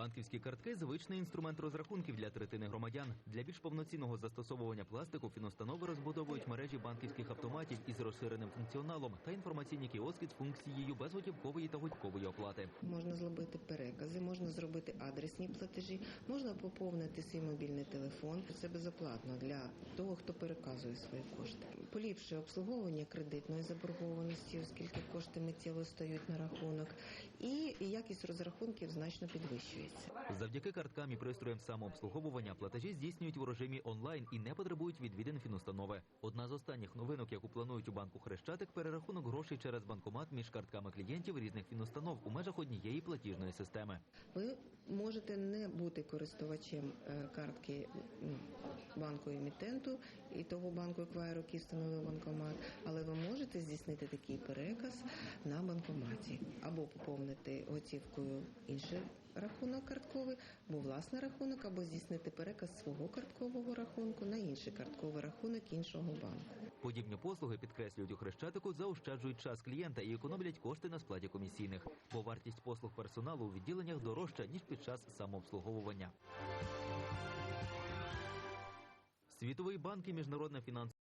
Банківські картки звичний інструмент розрахунків для третини громадян. Для більш повноцінного застосовування пластику фіностанови розбудовують мережі банківських автоматів із розширеним функціоналом та інформаційні кіоски з функцією безготівкової та готівкової оплати. Можна зробити перекази, можна зробити адресні платежі, можна поповнити свій мобільний телефон. Це безоплатно для того, хто переказує свої кошти. Поліпшує обслуговування кредитної заборгованості, оскільки кошти миттєво стають на рахунок, і якість розрахунків значно підвищується. Завдяки карткам і пристроям самообслуговування платежі здійснюють у режимі онлайн і не потребують відвідин фіностанови. Одна з останніх новинок, яку планують у банку Хрещатик, перерахунок грошей через банкомат між картками клієнтів різних фіностанов у межах однієї платіжної системи. Ви можете не бути користувачем е, картки м, банку емітенту і того банку еквайру, який встановив банкомат, але ви можете здійснити такий переказ на банкоматі або поповнити готівкою інший рахунок картковий, або власний рахунок, або здійснити переказ свого карткового рахунку на інший картковий рахунок іншого банку. Подібні послуги підкреслюють у Хрещатику, заощаджують час клієнта і економлять кошти на сплаті комісійних, бо вартість послуг персоналу у відділеннях дорожча ніж під час самообслуговування. Світовий банк і міжнародна фінансова